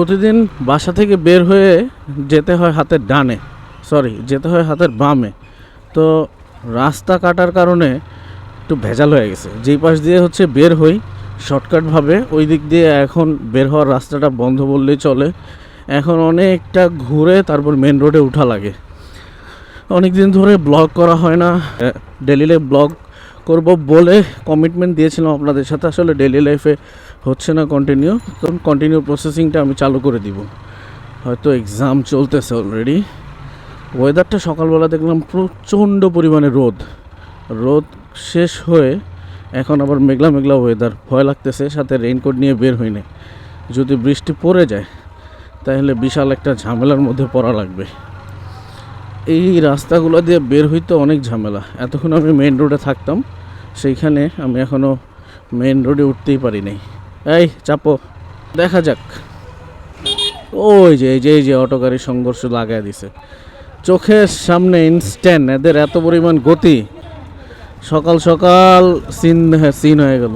প্রতিদিন বাসা থেকে বের হয়ে যেতে হয় হাতের ডানে সরি যেতে হয় হাতের বামে। তো রাস্তা কাটার কারণে একটু ভেজাল হয়ে গেছে। যেই পাশ দিয়ে হচ্ছে বের হই শর্টকাটভাবে ওই দিক দিয়ে এখন বের হওয়ার রাস্তাটা বন্ধ বললেই চলে। এখন অনেকটা ঘুরে তারপর মেন রোডে উঠা লাগে। অনেক দিন ধরে ব্লগ করা হয় না। ডেলিলে ব্লগ করব বলে কমিটমেন্ট দিয়েছিলাম আপনাদের সাথে। আসলে ডেলি লাইফে হচ্ছে না কন্টিনিউ তো কন্টিনিউ প্রসেসিংটা আমি চালু করে দিব। হয়তো এক্সাম চলতেছে অলরেডি ওয়েদারটা সকালবেলা দেখলাম প্রচণ্ড পরিমাণে রোদ। রোদ শেষ হয়ে এখন আবার মেঘলা মেঘলা ওয়েদার ভয় লাগতেছে, সাথে রেইনকোট নিয়ে বের হইনি যদি বৃষ্টি পড়ে যায়, তাহলে বিশাল একটা ঝামেলার মধ্যে পড়া লাগবে। এই রাস্তাগুলো দিয়ে বের হইতে অনেক ঝামেলা। এতক্ষণ আমি মেন রোডে থাকতাম, সেইখানে আমি এখনও মেন রোডে উঠতেই পারি নাই এই, চাপো। দেখা যাক। ওই যে, এই যে এই যে, অটো গাড়ির সংঘর্ষ লাগাই দিছে। চোখের সামনে ইনস্ট্যান্ট এদের এত পরিমাণ গতি। সকাল সকাল সিন সিন হয়ে গেল।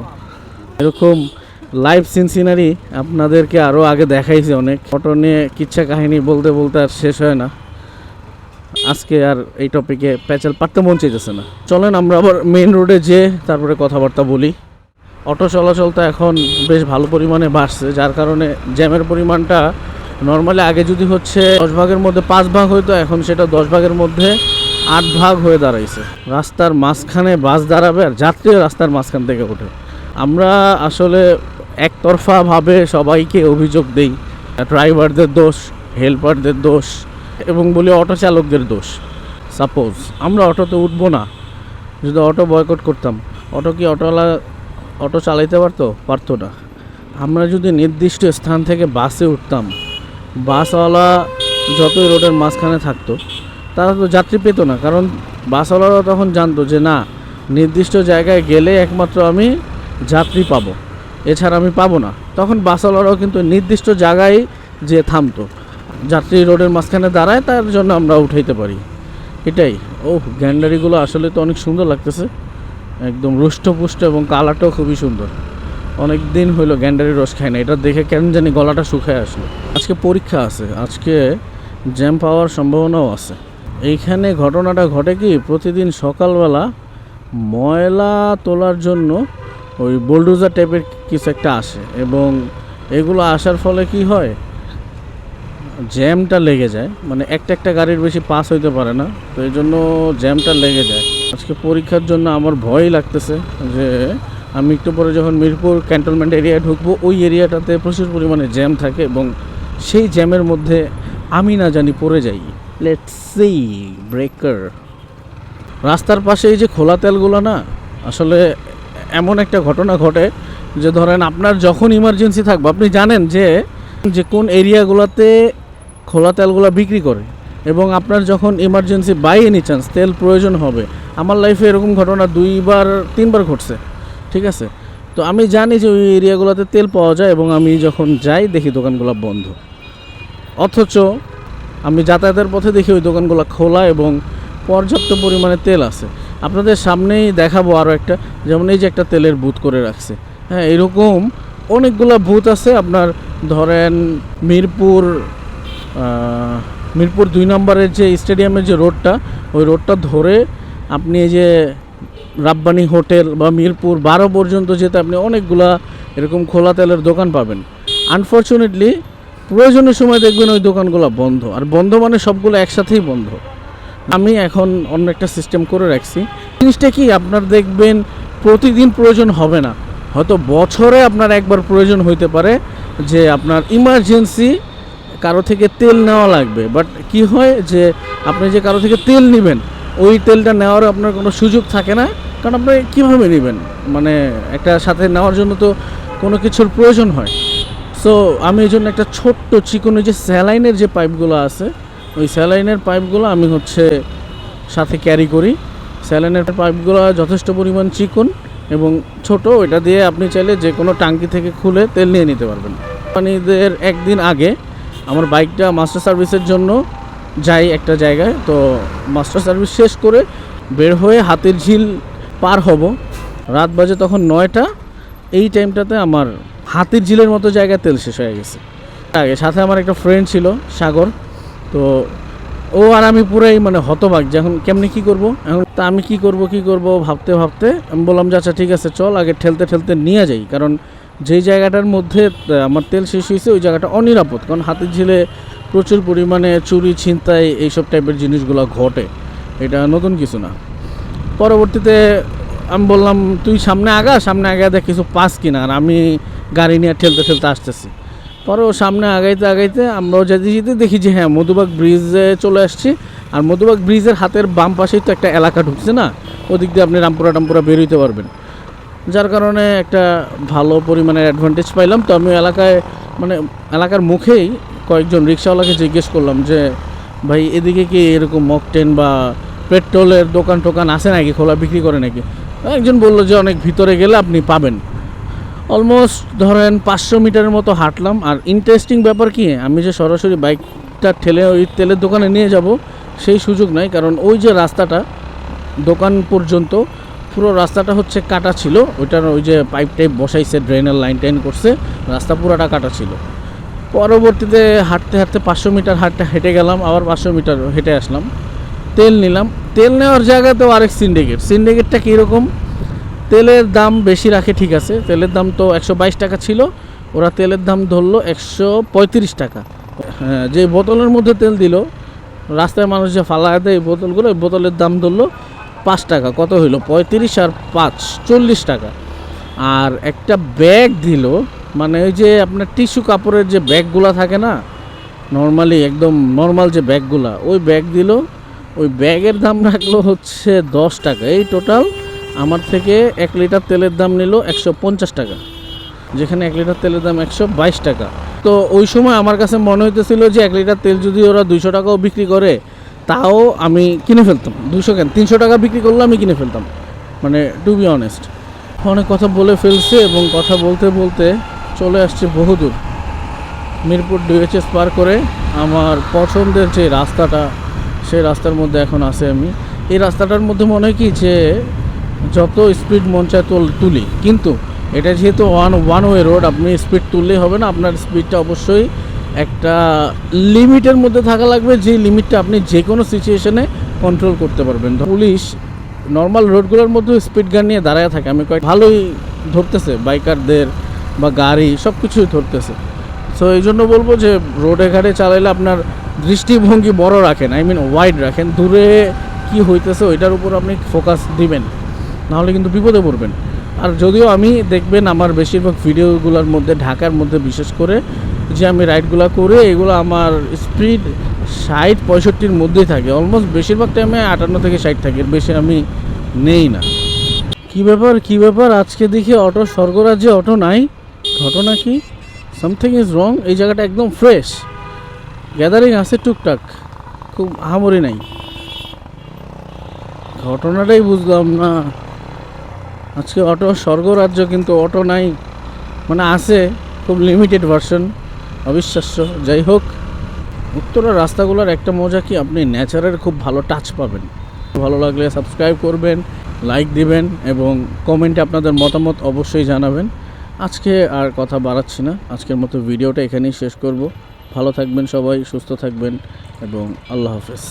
এরকম লাইভ সিন সিনারি আপনাদেরকে আরও আগে দেখাইছে অনেক। অটো নিয়ে কিচ্ছা কাহিনী বলতে বলতে আর শেষ হয় না। আজকে আর এই টপিকে প্যাচাল পারতে মন চাইতেছে না। চলেন আমরা আবার মেইন রোডে যে, তারপরে কথাবার্তা বলি। অটো চলাচল তো এখন বেশ ভালো পরিমাণে বাড়ছে, যার কারণে জ্যামের পরিমাণটা নর্মালি আগে যদি হচ্ছে দশ ভাগের মধ্যে পাঁচ ভাগ হইতো, এখন সেটা দশ ভাগের মধ্যে আট ভাগ হয়ে দাঁড়াইছে। রাস্তার মাঝখানে বাস দাঁড়াবে আর যাত্রীও রাস্তার মাঝখান থেকে ওঠে। আমরা আসলে একতরফাভাবে সবাইকে অভিযোগ দেই ড্রাইভারদের দোষ হেল্পারদের দোষ এবং বলি অটো চালকদের দোষ। সাপোজ আমরা অটোতে উঠবো না। যদি অটো বয়কট করতাম, অটো কি অটোওয়ালা অটো চালাইতে পারতো? পারতো না। আমরা যদি নির্দিষ্ট স্থান থেকে বাসে উঠতাম, বাসওয়ালা যতই রোডের মাঝখানে থাকতো, তারা তো যাত্রী পেতো না। কারণ বাসওয়ালারা তখন জানতো যে, না, নির্দিষ্ট জায়গায় গেলে একমাত্র আমি যাত্রী পাবো। এছাড়া আমি পাবো না। তখন বাসওয়ালারাও কিন্তু নির্দিষ্ট জায়গায় যে থামতো। যাত্রী রোডের মাঝখানে দাঁড়ায়, তার জন্য আমরা উঠাইতে পারি। এটাই। ও গ্যান্ডারিগুলো আসলে তো অনেক সুন্দর লাগতেছে। একদম রুষ্টপুষ্ট এবং কালারটাও খুবই সুন্দর। অনেক দিন হইল গ্যান্ডারি রস খাই না এটা দেখে কেন জানি গলাটা শুকায় আসলো। আজকে পরীক্ষা আছে। আজকে জ্যাম পাওয়ার সম্ভাবনাও আছে। এইখানে ঘটনাটা ঘটে কি, প্রতিদিন সকালবেলা ময়লা তোলার জন্য ওই বোলডোজার টাইপের কিছু একটা আসে এবং এগুলো আসার ফলে কি হয় জ্যামটা লেগে যায়। মানে একটা একটা গাড়ির বেশি পাস হইতে পারে না, তো এই জন্য জ্যামটা লেগে যায়। আজকে পরীক্ষার জন্য আমার ভয় লাগতেছে যে আমি একটু পরে যখন মিরপুর ক্যান্টনমেন্ট এরিয়ায় ঢুকবো, ওই এরিয়াটাতে প্রচুর পরিমাণে জ্যাম থাকে এবং সেই জ্যামের মধ্যে আমি না জানি পড়ে যাই। লেটস সি ব্রেকার রাস্তার পাশে এই যে খোলা তেলগুলো না, আসলে এমন একটা ঘটনা ঘটে যে ধরেন আপনার যখন ইমার্জেন্সি থাকবে, আপনি জানেন যে যে কোন এরিয়াগুলোতে খোলা তেলগুলো বিক্রি করে এবং আপনার যখন ইমার্জেন্সি বাই এনি চান্স তেল প্রয়োজন হবে, আমার লাইফে এরকম ঘটনা দুইবার, তিনবার ঘটছে, ঠিক আছে? তো আমি জানি যে ওই এরিয়াগুলোতে তেল পাওয়া যায় এবং আমি যখন যাই দেখি দোকানগুলো বন্ধ। অথচ আমি যাতায়াতের পথে দেখি ওই দোকানগুলো খোলা এবং পর্যাপ্ত পরিমাণে তেল আছে। আপনাদের সামনেই দেখাবো আরও একটা, যেমন এই যে একটা তেলের বুথ করে রাখছে। হ্যাঁ এরকম অনেকগুলো বুথ আছে। আপনার ধরেন মিরপুর মিরপুর দুই নম্বরের যে স্টেডিয়ামের যে রোডটা, ওই রোডটা ধরে আপনি যে রাব্বানি হোটেল বা মিরপুর বারো পর্যন্ত যেতে আপনি অনেকগুলা এরকম খোলা তেলের দোকান পাবেন। আনফর্চুনেটলি প্রয়োজনের সময় দেখবেন ওই দোকানগুলো বন্ধ। আর বন্ধ মানে সবগুলো একসাথেই বন্ধ। আমি এখন অন্য একটা সিস্টেম করে রাখছি। জিনিসটা কি, আপনার দেখবেন প্রতিদিন প্রয়োজন হবে না। হয়তো বছরে আপনার একবার প্রয়োজন হইতে পারে যে আপনার ইমার্জেন্সি কারও থেকে তেল নেওয়া লাগবে। বাট কি হয় যে, আপনি যে কারও থেকে তেল নেবেন, ওই তেলটা নেওয়ারও আপনার কোনো সুযোগ থাকে না। কারণ আপনি কীভাবে নেবেন? মানে একটা সাথে নেওয়ার জন্য তো কোনো কিছুর প্রয়োজন হয়। সো আমি এই জন্য একটা ছোট্ট চিকন যে স্যালাইনের যে পাইপগুলো আছে, ওই স্যালাইনের পাইপগুলো আমি হচ্ছে সাথে ক্যারি করি। স্যালাইনের পাইপগুলো যথেষ্ট পরিমাণ চিকন এবং ছোট, ওইটা দিয়ে আপনি চাইলে যে কোনো টাঙ্কি থেকে খুলে তেল নিয়ে নিতে পারবেন। কোম্পানিদের একদিন আগে আমার বাইকটা মাস্টার সার্ভিসের জন্য যাই একটা জায়গায়, তো মাস্টার সার্ভিস শেষ করে বের হয়ে হাতের ঝিল পার হব। রাত বাজে তখন নয়টা, এই টাইমটাতে আমার হাতির ঝিলের মতো জায়গায় তেল শেষ হয়ে গেছে। আগে সাথে আমার একটা ফ্রেন্ড ছিল, সাগর, তো ও আর আমি পুরাই মানে হতবাক যে এখন কেমনি কি করব? এখন তা আমি কি করব কি করব ভাবতে ভাবতে আমি বললাম যে আচ্ছা ঠিক আছে, চল, আগে ঠেলতে ঠেলতে নিয়ে যাই। কারণ যেই জায়গাটার মধ্যে আমার তেল শেষ হয়েছে, ওই জায়গাটা অনিরাপদ। কারণ হাতের ঝিলে প্রচুর পরিমাণে চুরি, ছিনতাই, এইসব টাইপের জিনিসগুলো ঘটে। এটা নতুন কিছু না। পরবর্তীতে আমি বললাম, তুই সামনে আগা সামনে আগা দেখ কিছু পাস কিনা? আর আমি গাড়ি নিয়ে ঠেলতে ঠেলতে আসতেছি। পরে ও সামনে আগাইতে আগাইতে আমরাও যেতে যেতে দেখি যে হ্যাঁ মধুবাগ ব্রিজে চলে আসছি। আর মধুবাগ ব্রিজের হাতের বাম পাশেই তো একটা এলাকা ঢুকছে না? ওদিক দিয়ে আপনি রামপুরা টামপুরা বেরোইতে পারবেন। যার কারণে একটা ভালো পরিমাণের অ্যাডভান্টেজ পাইলাম। তো আমি এলাকায় মানে এলাকার মুখেই কয়েকজন রিক্সাওয়ালাকে জিজ্ঞেস করলাম যে, ভাই, এদিকে কি এরকম মকটেন বা পেট্রোলের দোকান টোকান আছে নাকি? খোলা বিক্রি করে নাকি? একজন বলল যে, অনেক ভিতরে গেলে আপনি পাবেন। অলমোস্ট ধরেন পাঁচশো মিটারের মতো হাঁটলাম। আর ইন্টারেস্টিং ব্যাপার কি, আমি যে সরাসরি বাইকটা ঠেলে, ওই তেলের দোকানে নিয়ে যাব, সেই সুযোগ নাই। কারণ ওই যে রাস্তাটা, দোকান পর্যন্ত পুরো রাস্তাটা হচ্ছে কাটা ছিল। ওইটার ওই যে পাইপ টাইপ বসাইছে ড্রেনের লাইন টাইন করছে। রাস্তা পুরোটা কাটা ছিল। পরবর্তীতে হাঁটতে হাঁটতে পাঁচশো মিটার হাঁটতে হেঁটে গেলাম, আবার পাঁচশো মিটার হেঁটে আসলাম। তেল নিলাম। তেল নেওয়ার জায়গাতেও আরেক সিন্ডিকেট সিন্ডিকেটটা কীরকম? তেলের দাম বেশি রাখে ঠিক আছে। তেলের দাম তো একশো বাইশ টাকা ছিল। ওরা তেলের দাম ধরলো একশো পঁয়ত্রিশ টাকা। হ্যাঁ যে বোতলের মধ্যে তেল দিল, রাস্তায় মানুষ যে ফালা দেয় এই বোতলগুলো, ওই বোতলের দাম ধরলো পাঁচ টাকা, কত হইল? পঁয়ত্রিশ আর পাঁচ, চল্লিশ টাকা। আর একটা ব্যাগ দিল মানে ওই যে আপনার টিস্যু কাপড়ের যে ব্যাগগুলো থাকে না, নর্মালি একদম নর্মাল যে ব্যাগগুলা, ওই ব্যাগ দিল, ওই ব্যাগের দাম রাখল হচ্ছে দশ টাকা। এই টোটাল আমার থেকে এক লিটার তেলের দাম নিল একশো পঞ্চাশ টাকা, যেখানে এক লিটার তেলের দাম একশো বাইশ টাকা। তো ওই সময় আমার কাছে মনে হইতেছিল যে এক লিটার তেল যদি ওরা দুইশো টাকাও বিক্রি করে তাও আমি কিনে ফেলতাম। দুশো কেন? তিনশো টাকা বিক্রি করলে আমি কিনে ফেলতাম। মানে টু বি অনেস্ট অনেক কথা বলে ফেলছে এবং কথা বলতে বলতে চলে আসছে বহুদূর। মিরপুর ডিএচএস পার করে আমার পছন্দের যে রাস্তাটা, সেই রাস্তার মধ্যে এখন আছে আমি। এই রাস্তাটার মধ্যে মনে কি যে যত স্পিড মন চায় তুল- তুলি। কিন্তু এটা যেহেতু ওয়ান ওয়ান ওয়ে রোড আপনি স্পিড তুললেই হবে না। আপনার স্পিডটা অবশ্যই একটা লিমিটের মধ্যে থাকা লাগবে, যে লিমিটটা আপনি যে কোনো সিচুয়েশনে কন্ট্রোল করতে পারবেন। পুলিশ নর্মাল রোডগুলোর মধ্যে স্পিড গান নিয়ে দাঁড়ায় থাকে। আমি কয়েক ভালোই ধরতেছে বাইকারদের বা গাড়ি সব কিছুই ধরতেছে। সো এই জন্য বলব যে রোডে ঘাটে চালাইলে আপনার দৃষ্টিভঙ্গি বড় রাখেন। আই মিন ওয়াইড রাখেন। দূরে কি হইতেছে, ওইটার উপর আপনি ফোকাস দিবেন। নাহলে কিন্তু বিপদে পড়বেন। আর যদিও আমি দেখবেন আমার বেশিরভাগ ভিডিওগুলোর মধ্যে, ঢাকার মধ্যে বিশেষ করে যে আমি রাইডগুলো করে এগুলো আমার স্পিড ষাট, পঁয়ষট্টির মধ্যেই থাকে। অলমোস্ট বেশিরভাগ টাইমে আটান্ন থেকে ষাট থাকে বেশি আমি নেই না। কি ব্যাপার কি ব্যাপার? আজকে দেখি অটো স্বর্গরাজ্যে অটো নাই। ঘটনা কি? সামথিং ইজ রং এই জায়গাটা একদম ফ্রেশ গ্যাদারিং আছে টুকটাক। খুব আহামরি নাই। ঘটনাটাই বুঝলাম না। আজকে অটো স্বর্গরাজ্য, কিন্তু অটো নাই। মানে আছে, খুব লিমিটেড ভার্সন অবিশ্বাস্য। যাই হোক, উত্তরের রাস্তাগুলোর একটা মজা কি, আপনি ন্যাচারের খুব ভালো টাচ পাবেন। ভালো লাগলে সাবস্ক্রাইব করবেন লাইক দিবেন এবং কমেন্টে আপনাদের মতামত অবশ্যই জানাবেন। আজকে আর কথা বাড়াচ্ছি না। আজকের মতো ভিডিওটা এখানেই শেষ করব। ভালো থাকবেন সবাই, সুস্থ থাকবেন এবং আল্লাহ হাফেজ।